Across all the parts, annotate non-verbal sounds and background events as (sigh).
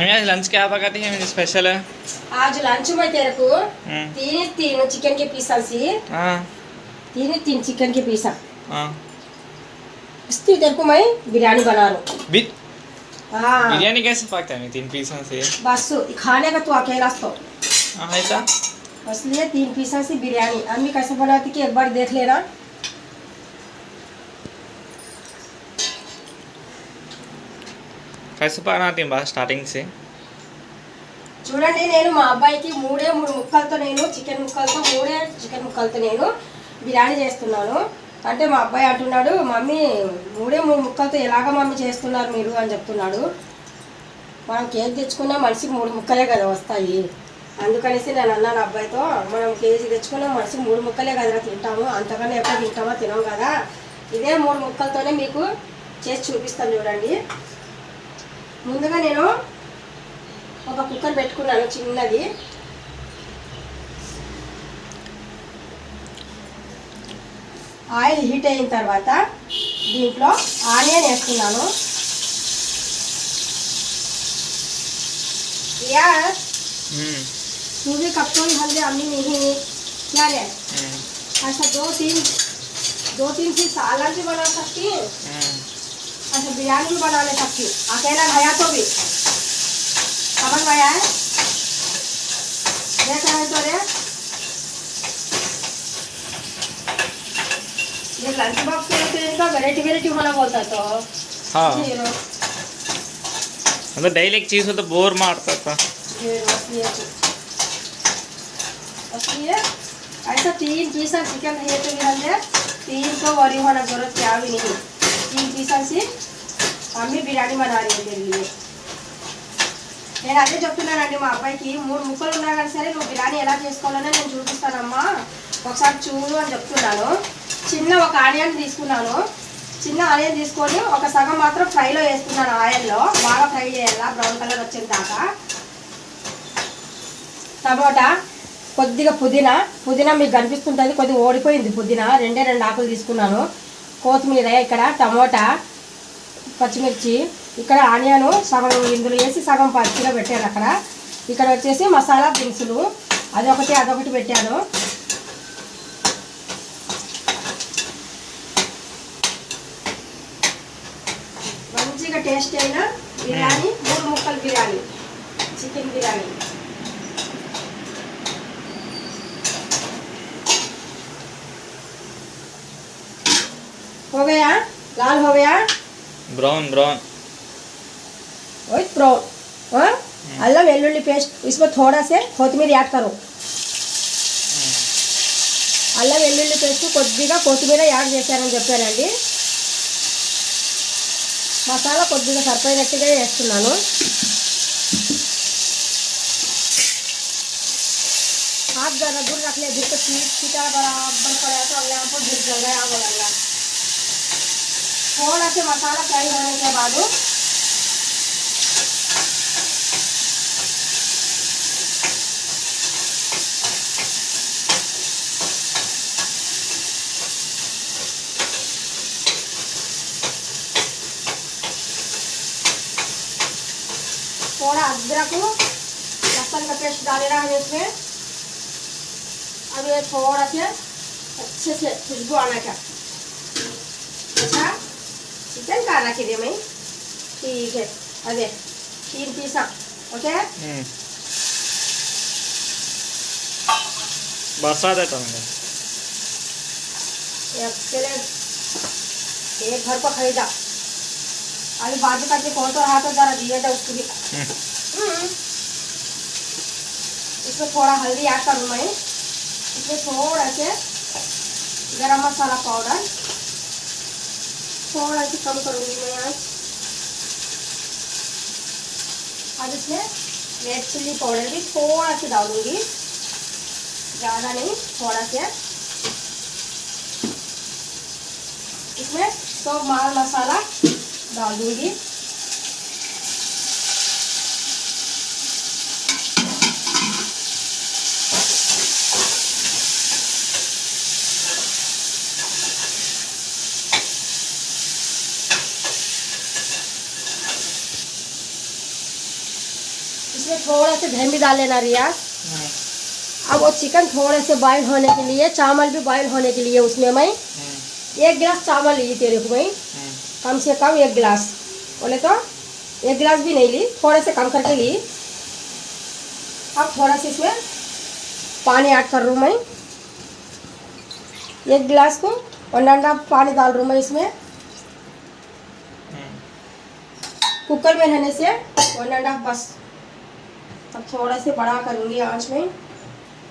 हमें आज लंच क्या पकाती है? मेरी स्पेशल है। आज लंच में तेरे को। हम्म, तीन तीन चिकन के पीस सी। हाँ। तीन तीन चिकन के पीस हाँ। इसकी तेरे को मैं बिरयानी बना रहा हूँ। हाँ। बिरयानी कैसे पकता है? मैं तीन पीसों से। बस खाने का तू अकेला तो। हाँ ऐसा। इसलिए तीन पीसा से बिरयानी। अम्मी कैसे बनाती कि एक बार देख लेना। కసిపారా టీం బాగా చూడండి నేను మా అబ్బాయికి మూడే మూడు ముక్కలతో నేను చికెన్ ముక్కలతో మూడే చికెన్ ముక్కలతో నేను బిర్యానీ చేస్తున్నాను. అంటే మా అబ్బాయి అంటున్నాడు మమ్మీ మూడే మూడు ముక్కలతో ఎలాగ మమ్మీ చేస్తున్నారు మీరు? అని చెప్తున్నాడు. మనం కేజీ తెచ్చుకున్నా మనిషికి మూడు ముక్కలే కదా వస్తాయి. అందుకనేసి నేను అన్నాను అబ్బాయితో మనం కేజీ తెచ్చుకున్నా మనిషికి మూడు ముక్కలే కదా తింటాము. అంతకన్నా ఎప్పుడు తింటామో తినాం కదా. ఇదే మూడు ముక్కలతోనే మీకు చేసి చూపిస్తాను చూడండి. ముందుగా నేను ఒక కుక్కర్ పెట్టుకున్నాను చిన్నది ఆయిల్ హీట్ అయిన తర్వాత దీంట్లో ఆనియన్ వేస్తున్నాను यार हम्म, तू भी कब तो हल्दी अम्मी नहीं क्या है हम्म, ऐसा दो तीन दो तीन चीज सालन भी बना सकती है हम्म, अच्छा बिरयानी भी बना ले सकती हूँ अकेला भैया तो भी। समझ में आया है? देख रहे तो रे। ये लंच बॉक्स में तो इनका वेराइटी वेराइटी होना बोलता तो। हाँ। मतलब डेली एक चीज़ हो तो बोर मारता था। तो। ऐसा तीन पीस चिकन है तो भी तीन को वरी होना ज़रूरत क्या भी नहीं। तीन पीस से మమ్మీ బిర్యానీ బనాలి తెలియదు నేను అదే చెప్తున్నానండి మా అబ్బాయికి మూడు ముక్కలు ఉన్నా కానీ సరే నువ్వు బిర్యానీ ఎలా చేసుకోవాలనే నేను చూపిస్తానమ్మా. ఒకసారి చూడు అని చెప్తున్నాను. చిన్న ఒక ఆనియన్ తీసుకున్నాను. చిన్న ఆనియన్ తీసుకొని ఒక సగం మాత్రం ఫ్రైలో వేసుకున్నాను ఆయిల్లో. బాగా ఫ్రై చేయాలా? బ్రౌన్ కలర్ వచ్చిన దాకా టమోటా కొద్దిగా పుదీనా. పుదీనా మీకు కనిపిస్తుంటుంది కొద్దిగా ఓడిపోయింది పుదీనా. రెండే రెండు ఆకులు తీసుకున్నాను. కొత్తిమీర ఇక్కడ టమోటా పచ్చిమిర్చి ఇక్కడ ఆనియన్ సగం ఇందులో వేసి సగం పచ్చిగా పెట్టాను అక్కడ ఇక్కడ వచ్చేసి మసాలా దినుసులు అదొకటి అదొకటి పెట్టాను మంచిగా టేస్ట్ అయిన బిర్యానీ మూడు ముక్కల బిర్యానీ చికెన్ బిర్యానీ हो गया लाल हो गया ब्राउन ब्राउन वही ब्राउन हाँ अल्लम वेल्लुल्ली पेस्ट इसमें थोड़ा से कोथिमीर ऐड करो। అల్లం వెల్లుల్లి పేస్ట్ కొద్దిగా కొత్తిమీర యాడ్ చేశారని रखते మసాలా కొద్దిగా ना नो आप ज़रा दूर रख ले दूर को चीट चीटा बराबर पड़ा तो अगले आपको दूर जगह आ बोला थोड़ा से मसाला फ्राई होने के बाद थोड़ा अदरक लहसुन का पेस्ट डालेगा हमें इसमें। अब ये थोड़ा से अच्छे से खुशबू आना का अच्छा? चिकन का रख दे मैं ठीक है अरे तीन पीसा ओके हम्म। बरसात है एक घर को खरीदा अभी बाजू का जो कौन तो रहा तो जरा दिया था उसको भी। इसमें थोड़ा हल्दी ऐड करूँ मैं इसमें थोड़ा से गरम मसाला पाउडर थोड़ा से कम करूँगी मैं आज। और इसमें रेड चिल्ली पाउडर भी थोड़ा सा डालूँगी। ज़्यादा नहीं, थोड़ा सा। इसमें सब माल मसाला डाल दूँगी इसमें थोड़ा से धन भी डाल लेना रिया। अब वो चिकन थोड़े से बॉयल होने के लिए चावल भी बॉयल होने के लिए उसमें मैं एक गिलास चावल ली तेरे को मैं कम से कम एक गिलास। बोले तो एक गिलास भी नहीं ली थोड़े से कम करके ली। अब थोड़ा सा इसमें पानी ऐड कर रूँ मैं। एक गिलास को और नंडा पानी डाल रू मैं इसमें। हम्म। कुकर में रहने से और नंडा बस। अब थोड़ा से बड़ा కరుంగి ఆంచ్ में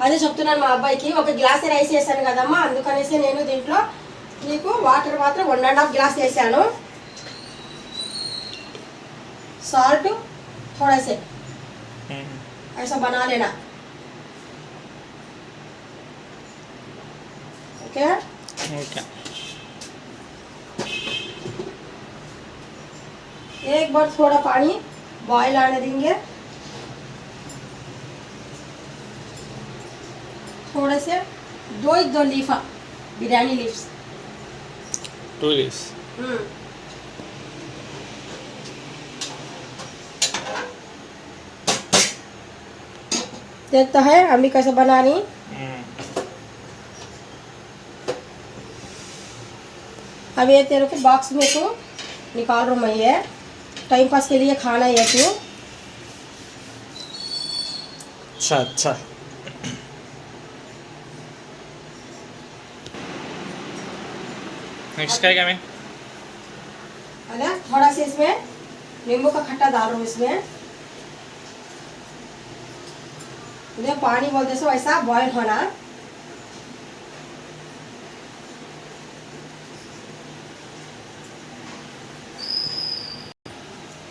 అదే చెప్తున్నాను మా అబ్బాయికి ఒక గ్లాస్ రైస్ వేసాను కదమ్మా అందుకనేసి నేను దీంట్లో నీకు వాటర్ మాత్రం వన్ అండ్ హాఫ్ గ్లాస్ వేసాను సాల్ట్ थोड़ा से हम्म, ऐसा बना लेना ओके ఓకే एक बार थोड़ा पानी बॉईल आने देंगे थोड़े से दो ही दो लीफा हाँ, बिरयानी लीव्स। Two leaves. हम्म। देखता है अम्मी कैसे बना रही हम्म। अब ये तेरे को बॉक्स में तो निकाल रहा मैं ये। टाइम पास के लिए खाना है तू अच्छा अच्छा। नेक्स्ट क्या है क्या मैं? थोड़ा सा इसमें नींबू का खट्टा डाल रहा हूँ इसमें। इधर पानी बोलते सो ऐसा बॉईल होना।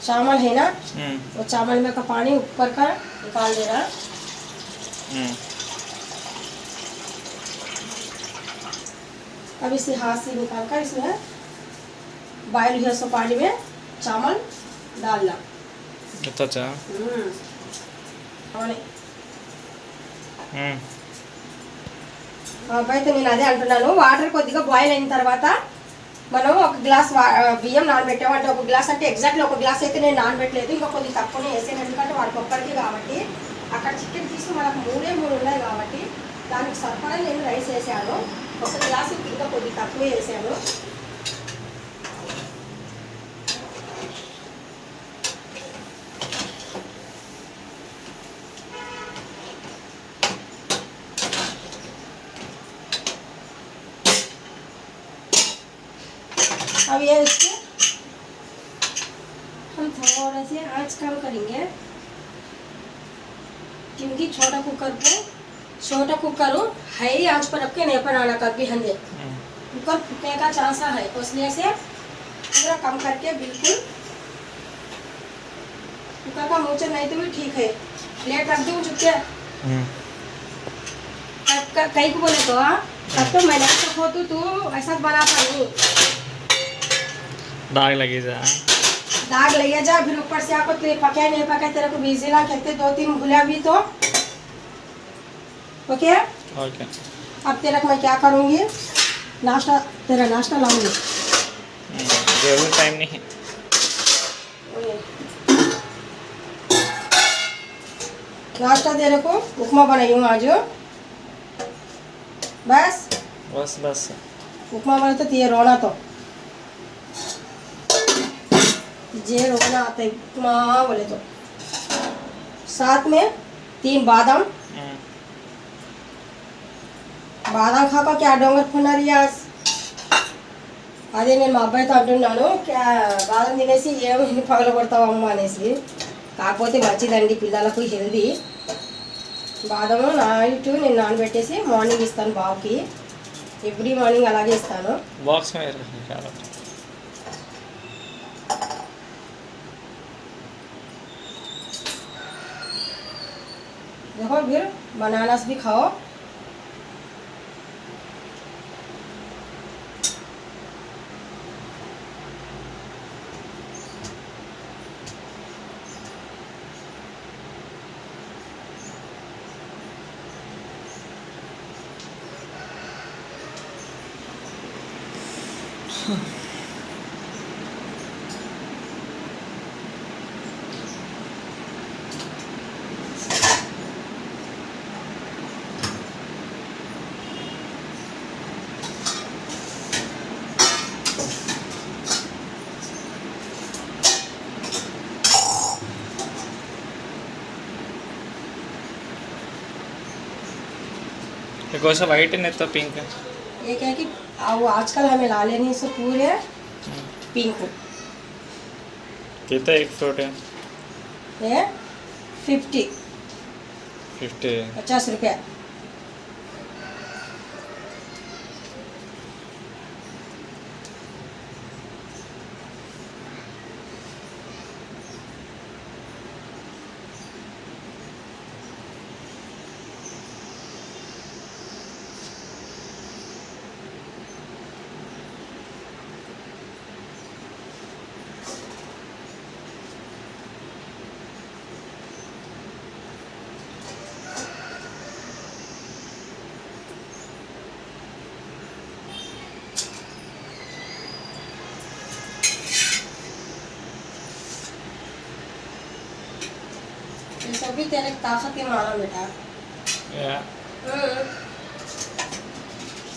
चावल है ना? हम्म, वो चावल में का पानी ऊपर का निकाल देना। अब इसे हाथ से निकाल कर इसमें बॉयल हुआ सो पानी में चावल डालना अच्छा अच्छा हम्म। అవునే. हम्म, ఆ అబ్బాయితో నేను అదే అంటున్నాను వాటర్ కొద్దిగా బాయిల్ అయిన తర్వాత మనం ఒక గ్లాస్ వా- ఆ, బియ్యం నానబెట్టాము అంటే ఒక గ్లాస్ అంటే ఎగ్జాక్ట్లీ ఒక గ్లాస్ అయితే నేను నానబెట్టలేదు ఇంకా కొద్దిగా తక్కువనే వేసాను ఎందుకంటే వాడికి ఒక్కడికి కాబట్టి అక్కడ చికెన్ పీస్ మనకు మూడే మూడు ఉన్నాయి కాబట్టి దానికి సరిపడా నేను రైస్ వేసాను ఒక గ్లాస్ ఇంకా కొద్దిగా తక్కువ వేసాను अब ये इसके हम थोड़ा से आँच कम करेंगे क्योंकि छोटा कुकर पे छोटा कुकर हो हाई आँच पर रख के नहीं बनाना कभी हंदे कुकर फूकने का चांस है तो इसलिए से पूरा कम करके बिल्कुल कुकर का मुँह नहीं तो भी ठीक है। प्लेट रख दूँ चुपके। हम्म, क- क- कई को बोले तो हाँ? तब तो मैंने तो हो तो तू ऐसा बना पानी दाग लगी जा। दाग लगे जा फिर ऊपर से आपको पकाए नहीं पकाए तेरे को बीजिला कहते दो तीन भूला भी तो। ओके ओके अब तेरा मैं क्या करूँगी? नाश्ता तेरा नाश्ता लाऊँगी। ज़रूर टाइम नहीं। है नाश्ता तेरे को उपमा बनाई हूँ। आज बस? बस बस। उपमा बने तो ये रोना तो। जे रोना आता है उपमा बोले तो। साथ में तीन बादाम। బాదం కాక క్యా డొంగర్ కొన్నారు యాస్ అదే నేను మా అబ్బాయితో అంటున్నాను క్యా బాదం తినేసి ఏమి (laughs) పగల కొడతావమ్మా అనేసి కాకపోతే మంచిదండి పిల్లలకు హెల్దీ బాదము నైట్ నేను నానబెట్టేసి మార్నింగ్ ఇస్తాను బాబుకి ఎవ్రీ మార్నింగ్ అలాగే ఇస్తాను बॉक्स में रखने का बात। देखो फिर बनानास भी खाओ कौन सा व्हाइट है नहीं तो पिंक है। ये क्या कि वो आजकल हमें ला लेने से पूरे पिंक। कितना एक फ्रूट है? ये फिफ्टी। फिफ्टी। पचास रुपया। ये सब भी तेरे ताकत के मारा बेटा या हम्म।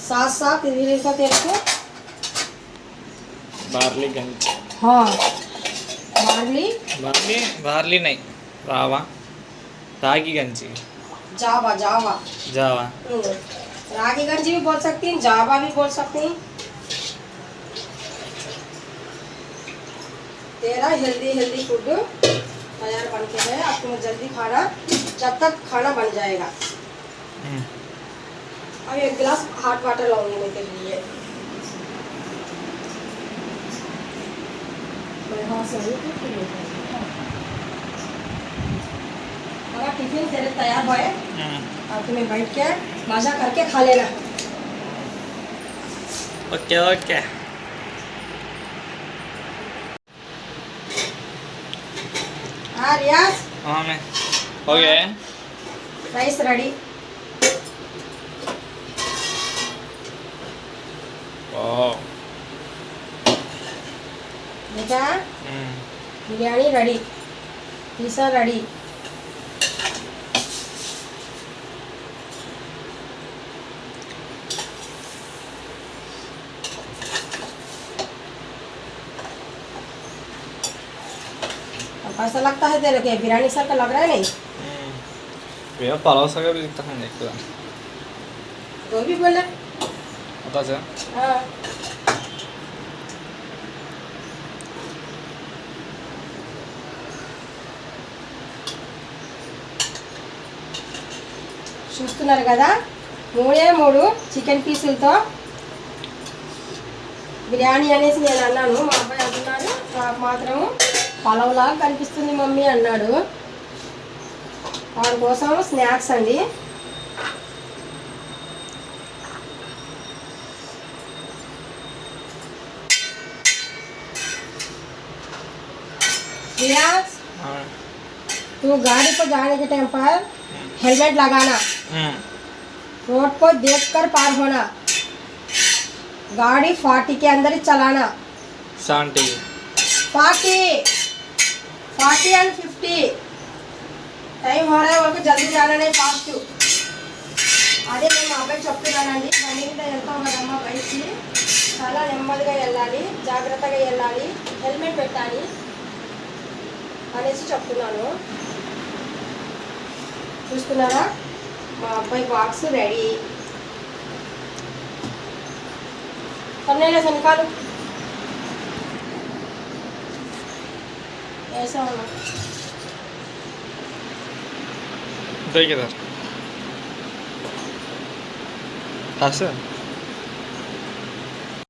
साथ साथ इधर का तेरे को? बार्ली गंज हाँ। बार्ली बार्ली बार्ली नहीं। रावा रागी गंजी जावा जावा। जावा। हम्म। रागी गंजी भी बोल सकती हैं जावा भी बोल सकती हैं। तेरा हेल्दी हेल्दी फ़ूड तैयार बन के है। अब तुम्हें जल्दी खाना जब तक खाना बन जाएगा। हम्म, अब एक गिलास हॉट वाटर लाऊँगी मैं तेरे लिए। मैं हाँ हूँ। हमारा टिफ़िन तेरे तैयार हुआ है हम्म। अब तुम्हें बैठ के मज़ा करके खा लेना। Okay okay. हाँ रियाज हाँ मैं हो गया है राइस रेडी ओह ऐसा लगता है तेरे को बिरयानी सर का लग रहा है नहीं हम्म। भैया पलाव सगळं बी दिखता खाणे एकदा तो भी बोले आताच हाँ చూస్తున్నారు కదా మూడే మూడు చికెన్ పీసులతో బిర్యానీ అనేసి నేను అన్నాను మా అబ్బాయి అంటున్నాడు నాకు మాత్రం పలవలాగా కనిపిస్తుంది మమ్మీ అన్నాడు వాడి కోసం స్నాక్స్ అండి रियाज तू गाड़ी पर जाने के टाइम पर हेलमेट लगाना रोड को देखकर पार होना गाड़ी फाटी के अंदर ही चलाना శాంటి फाटी ఫార్టీ అండ్ ఫిఫ్టీ. టైం హోరా వరకు జల్దీ చేయాలనే ఫాస్ట్ అదే నేను మా అబ్బాయి చెప్తున్నానండి మన మీద వెళ్తాం కదమ్మా బయటికి. చాలా నెమ్మదిగా వెళ్ళాలి జాగ్రత్తగా వెళ్ళాలి హెల్మెట్ పెట్టాలి అనేసి చెప్తున్నాను. చూస్తున్నారా? మా అబ్బాయి బాక్స్ రెడీ తన్నేలే వెనకాలు ऐसा होना इथं की तर असं